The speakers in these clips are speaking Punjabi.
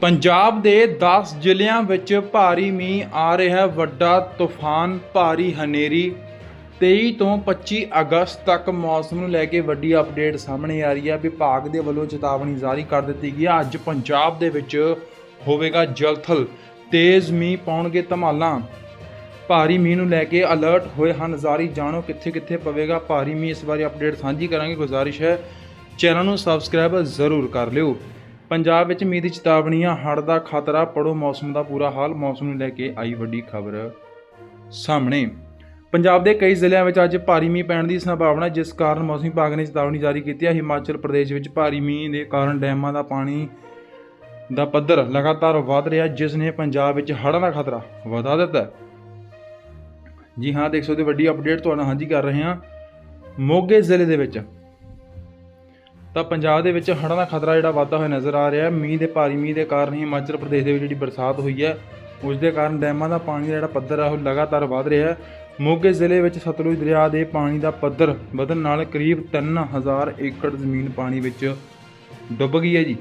ਪੰਜਾਬ ਦੇ 10 ਜ਼ਿਲ੍ਹਿਆਂ ਵਿੱਚ ਭਾਰੀ ਮੀਂਹ ਆ ਰਿਹਾ ਵੱਡਾ ਤੂਫਾਨ, ਭਾਰੀ ਹਨੇਰੀ। 23 ਤੋਂ 25 ਅਗਸਤ ਤੱਕ ਮੌਸਮ ਨੂੰ ਲੈ ਕੇ ਵੱਡੀ ਅਪਡੇਟ ਸਾਹਮਣੇ ਆ ਰਹੀ ਹੈ। ਵਿਭਾਗ ਦੇ ਵੱਲੋਂ ਚੇਤਾਵਨੀ ਜਾਰੀ ਕਰ ਦਿੱਤੀ ਗਈ ਹੈ। ਅੱਜ ਪੰਜਾਬ ਦੇ ਵਿੱਚ ਹੋਵੇਗਾ ਜਲਥਲ। ਤੇਜ਼ ਮੀਂਹ ਪਾਉਣਗੇ ਧਮਾਲਾਂ। ਭਾਰੀ ਮੀਂਹ ਨੂੰ ਲੈ ਕੇ ਅਲਰਟ ਹੋਏ ਹਨ। ਜਾਰੀ ਜਾਣੋ ਕਿੱਥੇ ਕਿੱਥੇ ਪਵੇਗਾ ਭਾਰੀ ਮੀਂਹ। ਇਸ ਬਾਰੇ ਅਪਡੇਟ ਸਾਂਝੀ ਕਰਾਂਗੇ। ਗੁਜ਼ਾਰਿਸ਼ ਹੈ। ਚੈਨਲ ਨੂੰ ਸਬਸਕ੍ਰਾਈਬ ਜ਼ਰੂਰ ਕਰ ਲਿਓ। ਪੰਜਾਬ ਵਿੱਚ ਮੀਂਹ ਦੀ ਚੇਤਾਵਨੀਆਂ ਹੜ੍ਹ ਦਾ ਖਤਰਾ ਪੜੋ ਮੌਸਮ ਦਾ ਪੂਰਾ ਹਾਲ, ਮੌਸਮ ਨੂੰ ਲੈ ਕੇ ਆਈ ਵੱਡੀ ਖਬਰ ਸਾਹਮਣੇ। ਪੰਜਾਬ ਦੇ ਕਈ ਜ਼ਿਲ੍ਹਿਆਂ ਵਿੱਚ ਅੱਜ ਭਾਰੀ ਮੀਂਹ ਪੈਣ ਦੀ ਸੰਭਾਵਨਾ, ਜਿਸ ਕਾਰਨ ਮੌਸਮ ਵਿਭਾਗ ਨੇ ਚੇਤਾਵਨੀ ਜਾਰੀ ਕੀਤੀ ਹੈ ਹਿਮਾਚਲ ਪ੍ਰਦੇਸ਼ ਵਿੱਚ ਭਾਰੀ ਮੀਂਹ ਦੇ ਕਾਰਨ ਡੈਮਾਂ ਦਾ ਪਾਣੀ ਦਾ ਪੱਧਰ ਲਗਾਤਾਰ ਵਧ ਰਿਹਾ, ਜਿਸ ਨੇ ਪੰਜਾਬ ਵਿੱਚ ਹੜ੍ਹਾਂ ਦਾ ਖਤਰਾ ਵਧਾ ਦਿੱਤਾ। ਜੀ ਹਾਂ, ਦੇਖ ਸਕਦੇ ਵੱਡੀ ਅਪਡੇਟ ਤੁਹਾਨੂੰ ਹਾਂਜੀ ਕਰ ਰਹੇ ਹਾਂ। ਮੋਗੇ ਜ਼ਿਲ੍ਹੇ ਦੇ ਵਿੱਚ ਤਾਂ ਪੰਜਾਬ ਦੇ ਵਿੱਚ ਹੜ੍ਹਾਂ ਦਾ ਖਤਰਾ ਜਿਹੜਾ ਵਾਧਾ ਹੋਇਆ ਨਜ਼ਰ ਆ ਰਿਹਾ ਹੈ। ਮੀਂਹ ਦੇ ਭਾਰੀ ਮੀਂਹ ਦੇ ਕਾਰਨ ਹੀ ਹਿਮਾਚਲ ਪ੍ਰਦੇਸ਼ ਦੇ ਵਿੱਚ ਜਿਹੜੀ ਬਰਸਾਤ ਹੋਈ ਹੈ, ਉਸ ਦੇ ਕਾਰਨ ਡੈਮਾਂ ਦਾ ਪਾਣੀ ਦਾ ਜਿਹੜਾ ਪੱਧਰ ਹੈ ਉਹ ਲਗਾਤਾਰ ਵਧ ਰਿਹਾ ਹੈ। ਮੋਗੇ ਜ਼ਿਲ੍ਹੇ ਵਿੱਚ ਸਤਲੁਜ ਦਰਿਆ ਦੇ ਪਾਣੀ ਦਾ ਪੱਧਰ ਵਧਣ ਨਾਲ ਕਰੀਬ 3000 ਏਕੜ ਜ਼ਮੀਨ ਪਾਣੀ ਵਿੱਚ ਡੁੱਬ ਗਈ ਹੈ ਜੀ।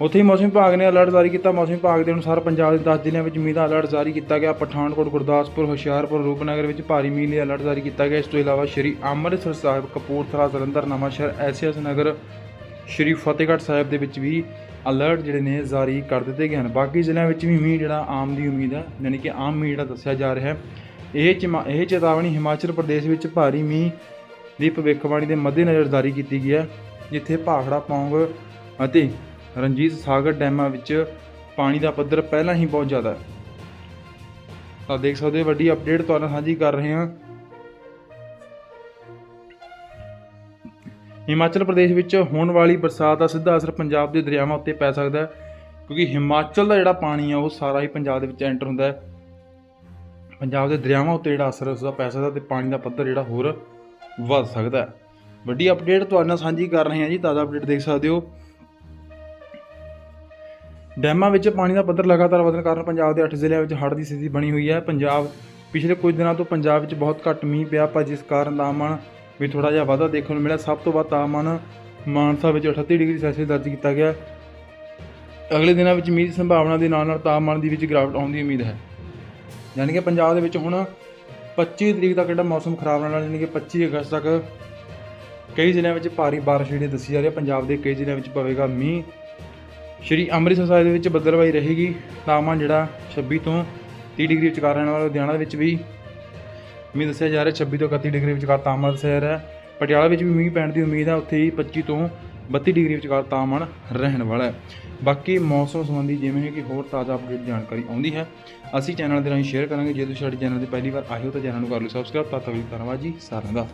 ਉੱਥੇ ਹੀ ਮੌਸਮ ਵਿਭਾਗ ਨੇ ਅਲਰਟ ਜਾਰੀ ਕੀਤਾ। ਮੌਸਮ ਵਿਭਾਗ ਦੇ ਅਨੁਸਾਰ ਪੰਜਾਬ ਦੇ 10 ਜ਼ਿਲ੍ਹਿਆਂ ਵਿੱਚ ਮੀਂਹ ਦਾ ਅਲਰਟ ਜਾਰੀ ਕੀਤਾ ਗਿਆ। ਪਠਾਨਕੋਟ, ਗੁਰਦਾਸਪੁਰ, ਹੁਸ਼ਿਆਰਪੁਰ, ਰੂਪਨਗਰ ਵਿੱਚ ਭਾਰੀ ਮੀਂਹ ਲਈ ਅਲਰਟ ਜਾਰੀ ਕੀਤਾ ਗਿਆ। ਇਸ ਤੋਂ ਇਲਾਵਾ ਸ਼੍ਰੀ ਅੰਮ੍ਰਿਤਸਰ ਸਾਹਿਬ, ਕਪੂਰਥਲਾ, ਜਲੰਧਰ, ਨਵਾਂਸ਼ਹਿਰ, ਐਸੀਐਸ ਨਗਰ, ਸ਼੍ਰੀ ਫਤਿਹਗੜ੍ਹ ਸਾਹਿਬ ਦੇ ਵਿੱਚ ਵੀ ਅਲਰਟ ਜਿਹੜੇ ਨੇ ਜਾਰੀ ਕਰ ਦਿੱਤੇ ਗਏ ਹਨ। ਬਾਕੀ ਜ਼ਿਲ੍ਹਿਆਂ ਵਿੱਚ ਵੀ ਮੀਂਹ ਜਿਹੜਾ ਆਮ ਦੀ ਉਮੀਦ ਹੈ, ਯਾਨੀ ਕਿ ਆਮ ਮੀਂਹ ਜਿਹੜਾ ਦੱਸਿਆ ਜਾ ਰਿਹਾ ਹੈ। ਇਹ ਚਮਾ- ਇਹ ਚੇਤਾਵਨੀ ਹਿਮਾਚਲ ਪ੍ਰਦੇਸ਼ ਵਿੱਚ ਭਾਰੀ ਮੀਂਹ ਦੀ ਭਵਿੱਖਬਾਣੀ ਦੇ ਮੱਦੇਨਜ਼ਰ ਜਾਰੀ ਕੀਤੀ ਗਈ ਹੈ, ਜਿੱਥੇ ਭਾਖੜਾ, ਪੌਂਗ ਅਤੇ ਰਣਜੀਤ ਸਾਗਰ ਡੈਮਾਂ ਵਿੱਚ ਪਾਣੀ ਦਾ ਪੱਧਰ ਪਹਿਲਾਂ ਹੀ ਬਹੁਤ ਜ਼ਿਆਦਾ ਹੈ। ਤਾਂ ਦੇਖ ਸਕਦੇ ਹੋ, ਵੱਡੀ ਅਪਡੇਟ ਤੁਹਾਨੂੰ ਸਾਂਝੀ ਕਰ ਰਹੇ ਹਾਂ। ਹਿਮਾਚਲ ਪ੍ਰਦੇਸ਼ ਵਿੱਚ ਹੋਣ ਵਾਲੀ ਬਰਸਾਤ ਦਾ ਸਿੱਧਾ ਅਸਰ ਪੰਜਾਬ ਦੇ ਦਰਿਆਵਾਂ ਉੱਤੇ ਪੈ ਸਕਦਾ ਹੈ, ਕਿਉਂਕਿ ਹਿਮਾਚਲ ਦਾ ਜਿਹੜਾ ਪਾਣੀ ਆ, ਉਹ ਸਾਰਾ ਹੀ ਪੰਜਾਬ ਦੇ ਵਿੱਚ ਐਂਟਰ ਹੁੰਦਾ ਹੈ। ਪੰਜਾਬ ਦੇ ਦਰਿਆਵਾਂ ਉੱਤੇ ਜਿਹੜਾ ਅਸਰ ਉਸਦਾ ਪੈ ਸਕਦਾ ਤੇ ਪਾਣੀ ਦਾ ਪੱਧਰ ਜਿਹੜਾ ਹੋਰ ਵੱਧ ਸਕਦਾ ਹੈ। ਵੱਡੀ ਅਪਡੇਟ ਤੁਹਾਡੇ ਨਾਲ ਸਾਂਝੀ ਕਰ ਰਹੇ ਹਾਂ ਜੀ, ਤਾਜ਼ਾ ਅਪਡੇਟ ਦੇਖ ਸਕਦੇ ਹੋ। ਡੈਮਾਂ ਵਿੱਚ ਪਾਣੀ ਦਾ ਪੱਧਰ ਲਗਾਤਾਰ ਵਧਣ ਕਾਰਨ ਪੰਜਾਬ ਦੇ 8 ਜ਼ਿਲ੍ਹਿਆਂ ਵਿੱਚ ਹੜ੍ਹ ਦੀ ਸਥਿਤੀ ਬਣੀ ਹੋਈ ਹੈ। ਪੰਜਾਬ ਪਿਛਲੇ ਕੁਝ ਦਿਨਾਂ ਤੋਂ ਪੰਜਾਬ ਵਿੱਚ ਬਹੁਤ ਘੱਟ ਮੀਂਹ ਪਿਆ, ਪਰ ਜਿਸ ਕਾਰਨ ਤਾਪਮਾਨ ਵਿੱਚ ਥੋੜਾ ਜਿਹਾ ਵਾਧਾ ਦੇਖਣ ਨੂੰ ਮਿਲਿਆ। ਸਭ ਤੋਂ ਵੱਧ ਤਾਪਮਾਨ ਮਾਨਸਾ ਵਿੱਚ 38 ਡਿਗਰੀ ਸੈਲਸੀਅਸ ਦਰਜ ਕੀਤਾ ਗਿਆ। ਅਗਲੇ ਦਿਨਾਂ ਵਿੱਚ ਮੀਂਹ ਦੀ ਸੰਭਾਵਨਾ ਦੇ ਨਾਲ ਨਾਲ ਤਾਪਮਾਨ ਦੀ ਵਿੱਚ ਗਿਰਾਵਟ ਆਉਣ ਦੀ ਉਮੀਦ ਹੈ। ਯਾਨੀ ਕਿ ਪੰਜਾਬ ਦੇ ਵਿੱਚ ਹੁਣ 25 ਤਰੀਕ ਤੱਕ ਜਿਹੜਾ ਮੌਸਮ ਖਰਾਬ ਰਹਿਣ ਵਾਲਾ, ਯਾਨੀ ਕਿ 25 ਅਗਸਤ ਤੱਕ ਕਈ ਜ਼ਿਲ੍ਹਿਆਂ ਵਿੱਚ ਭਾਰੀ ਬਾਰਿਸ਼ ਜਿਹੜੀ ਦੱਸੀ ਜਾ ਰਹੀ ਹੈ। ਪੰਜਾਬ ਦੇ ਕਈ ਜ਼ਿਲ੍ਹਿਆਂ ਵਿੱਚ ਪਵੇਗਾ ਮੀਂਹ। ਸ਼੍ਰੀ ਅੰਮ੍ਰਿਤਸਰ ਸਾਹਿਬ ਦੇ ਵਿੱਚ ਬੱਦਲਵਾਈ ਰਹੇਗੀ ਤਾਪਮਾਨ ਜਿਹੜਾ 26 ਤੋਂ 30 ਡਿਗਰੀ ਵਿਚਕਾਰ ਰਹਿਣ ਵਾਲਾ ਲੁਧਿਆਣਾ ਦੇ ਵਿੱਚ ਵੀ ਮੀਂਹ ਦੱਸਿਆ ਜਾ ਰਿਹਾ 26 ਤੋਂ 31 ਡਿਗਰੀ ਵਿਚਕਾਰ ਤਾਪਮਾਨ ਦੱਸਿਆ ਜਾ ਰਿਹਾ। ਹੈ। ਪਟਿਆਲਾ ਵਿੱਚ ਵੀ ਮੀਂਹ ਪੈਣ ਦੀ ਉਮੀਦ ਹੈ ਉੱਥੇ ਹੀ 25 ਤੋਂ 32 ਡਿਗਰੀ ਵਿਚਕਾਰ ਤਾਪਮਾਨ ਰਹਿਣ ਵਾਲਾ ਹੈ। ਬਾਕੀ ਮੌਸਮ ਸੰਬੰਧੀ ਜਿਵੇਂ ਕਿ ਹੋਰ ਤਾਜ਼ਾ ਅਪਡੇਟ ਜਾਣਕਾਰੀ ਆਉਂਦੀ ਹੈ, ਅਸੀਂ ਚੈਨਲ ਦੇ ਰਾਹੀਂ ਸ਼ੇਅਰ ਕਰਾਂਗੇ। ਜੇ ਤੁਸੀਂ ਸਾਡੇ ਚੈਨਲ ਤੇ ਪਹਿਲੀ ਵਾਰ ਆਏ ਹੋ ਤਾਂ ਚੈਨਲ ਨੂੰ ਕਰ ਲਓ ਸਬਸਕ੍ਰਾਈਬ ਤਾਂ ਤੱਕ ਲਈ ਧੰਨਵਾਦ ਜੀ, ਸਾਰਿਆਂ ਦਾ।